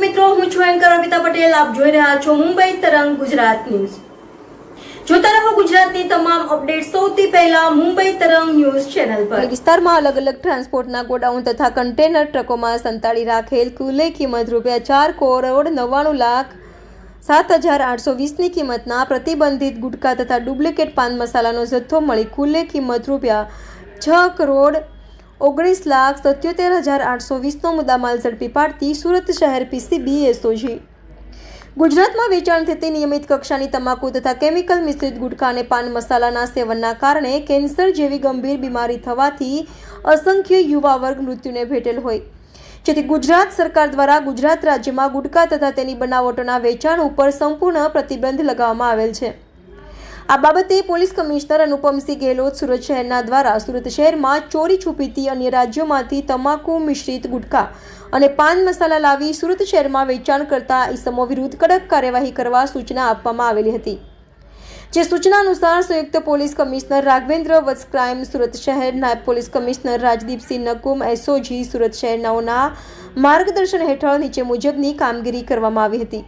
મિત્રો, હું છું એન્કર અમિતા પટેલ. આપ જોઈ રહ્યા છો મુંબઈ તરંગ ગુજરાત ન્યૂઝ. અલગ અલગ ટ્રાન્સપોર્ટના કન્ટેનર ટ્રકોમાં સંતાડી રાખેલ કુલે કિંમત ચાર કરોડ નવ્વાણું લાખ સાત હજાર આઠસો વીસની કિંમતના પ્રતિબંધિત ગુટખા તથા ડુપ્લિકેટ પાન મસાલાનો જથ્થો મળી કુલે કિંમત રૂપિયા છ કરોડ ઓગણીસ લાખ સત્યોતેર હજાર આઠસો વીસનો મુદ્દામાલ ઝડપી પાડતી સુરત શહેર પીસીબી એસઓજી. ગુજરાતમાં વેચાણ થતી નિયમિત કક્ષાની તમાકુ તથા કેમિકલ મિશ્રિત ગુટખા અને પાન મસાલાના સેવનના કારણે કેન્સર જેવી ગંભીર બીમારી થવાથી અસંખ્ય યુવા વર્ગ મૃત્યુને ભેટેલ હોય. જેથી ગુજરાત સરકાર દ્વારા ગુજરાત રાજ્યમાં ગુટખા તથા તેની બનાવટોના વેચાણ ઉપર સંપૂર્ણ પ્રતિબંધ લગાવવામાં આવેલ છે. આ બાબતે પોલીસ કમિશનર અનુપમસિંહ ગેહલોત સુરત શહેરના દ્વારા સુરત શહેરમાં ચોરી છુપીથી અન્ય રાજ્યોમાંથી તમાકુ મિશ્રિત ગુટખા અને પાન મસાલા લાવી સુરત શહેરમાં વેચાણ કરતા ઇસમો વિરુદ્ધ કડક કાર્યવાહી કરવા સૂચના આપવામાં આવેલી હતી. જે સૂચના અનુસાર સંયુક્ત police commissioner Raghavendra Vats crime Surat શહેર નાયબ police commissioner Rajdeepsinh Nakum SOG Surat શહેરનાઓના માર્ગદર્શન હેઠળ નીચે મુજબની કામગીરી કરવામાં આવી હતી.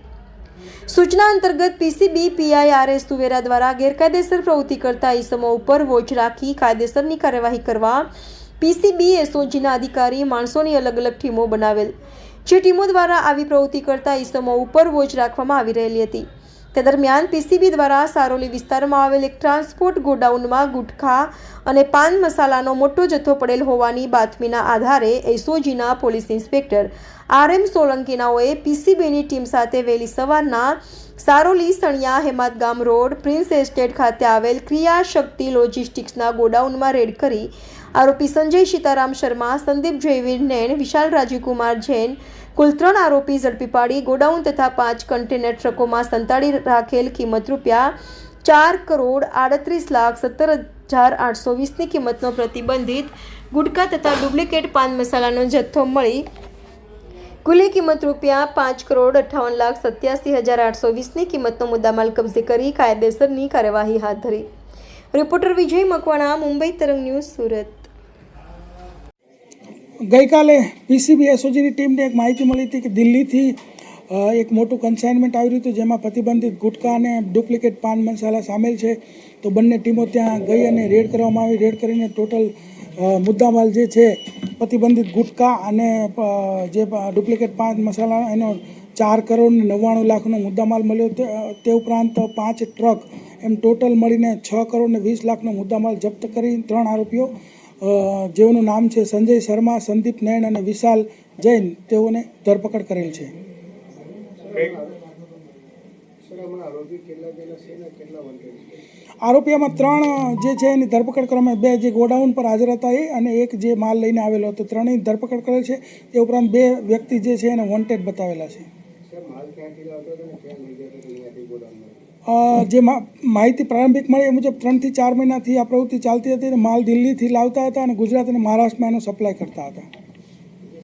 સૂચના અંતર્ગત પીસીબી પીઆઈઆરએસ સુવેરા દ્વારા ગેરકાયદેસર પ્રવૃત્તિ કરતા ઇસમો ઉપર વોચ રાખી કાયદેસરની કાર્યવાહી કરવા પીસીબી, એસઓજીના અધિકારી માણસોની અલગ અલગ ટીમો બનાવેલ. જે ટીમો દ્વારા આવી પ્રવૃત્તિ કરતા ઇસમો ઉપર વોચ રાખવામાં આવી રહેલી હતી. તે દરમિયાન પીસીબી દ્વારા સારોલી વિસ્તારમાં આવેલ એક ટ્રાન્સપોર્ટ ગોડાઉનમાં ગુટખા અને પાન મસાલાનો મોટો જથ્થો પડેલ હોવાની બાતમીના આધારે એસઓજીના પોલીસ ઇન્સ્પેક્ટર આર એમ સોલંકીનાઓએ પીસીબીની ટીમ સાથે વહેલી સવારના સારોલી સણિયા હેમાદ ગામ રોડ, પ્રિન્સ એસ્ટેટ ખાતે આવેલ ક્રિયા શક્તિ લોજિસ્ટિક્સના ગોડાઉનમાં રેડ કરી આરોપી સંજય સીતારામ શર્મા, સંદીપ જયવીર નૈન વિશાલ રાજીવકુમાર જૈન કુલ ત્રણ આરોપી ઝડપી પાડી ગોડાઉન તથા પાંચ કન્ટેનર ટ્રકોમાં સંતાડી રાખેલ કિંમત રૂપિયા ચાર કરોડ આડત્રીસ લાખ સત્તર હજાર આઠસો વીસની કિંમતનો પ્રતિબંધિત ગુટકા તથા ડુપ્લિકેટ પાન મસાલાનો જથ્થો મળી. કુલી કિંમત રૂપિયા પાંચ કરોડ અઠ્ઠાવન લાખ સત્યાસી હજાર આઠસો વીસની કિંમતનો મુદ્દામાલ કબજે કરી કાયદેસરની કાર્યવાહી હાથ ધરી. રિપોર્ટર વિજય મકવાણા, મુંબઈ તરંગ ન્યૂઝ સુરત. ગઈકાલે પીસીબી એસઓજીની ટીમને એક માહિતી મળી હતી કે દિલ્હીથી એક મોટું કન્સાઇનમેન્ટ આવ્યું હતું જેમાં પ્રતિબંધિત ગુટખા અને ડુપ્લિકેટ પાન મસાલા સામેલ છે. તો બંને ટીમો ત્યાં ગઈ અને રેડ કરવામાં આવી. રેડ કરીને ટોટલ મુદ્દામાલ જે છે, પ્રતિબંધિત ગુટખા અને જે ડુપ્લિકેટ પાન મસાલા એનો ચાર કરોડ નવ્વાણું લાખનો મુદ્દામાલ મળ્યો. તે ઉપરાંત પાંચ ટ્રક એમ ટોટલ મળીને છ કરોડ વીસ લાખનો મુદ્દામાલ જપ્ત કરી ત્રણ આરોપીઓ જેઓનું નામ છે સંજય શર્મા, સંદીપ નૈન અને વિશાલ જૈન, તેઓને ધરપકડ કરેલ છે. આરોપીઓમાં ત્રણ જે છે એની ધરપકડ કરવામાં બે જે ગોડાઉન પર હાજર હતા એ અને એક જે માલ લઈને આવેલો હતો ત્રણેય ધરપકડ કરેલ છે. એ ઉપરાંત બે વ્યક્તિ જે છે એને વોન્ટેડ બતાવેલા છે. જે માહિતી પ્રારંભિક મળી એ મુજબ ત્રણથી ચાર મહિનાથી આ પ્રવૃત્તિ ચાલતી હતી અને માલ દિલ્હીથી લાવતા હતા અને ગુજરાત અને મહારાષ્ટ્રમાં એનો સપ્લાય કરતા હતા.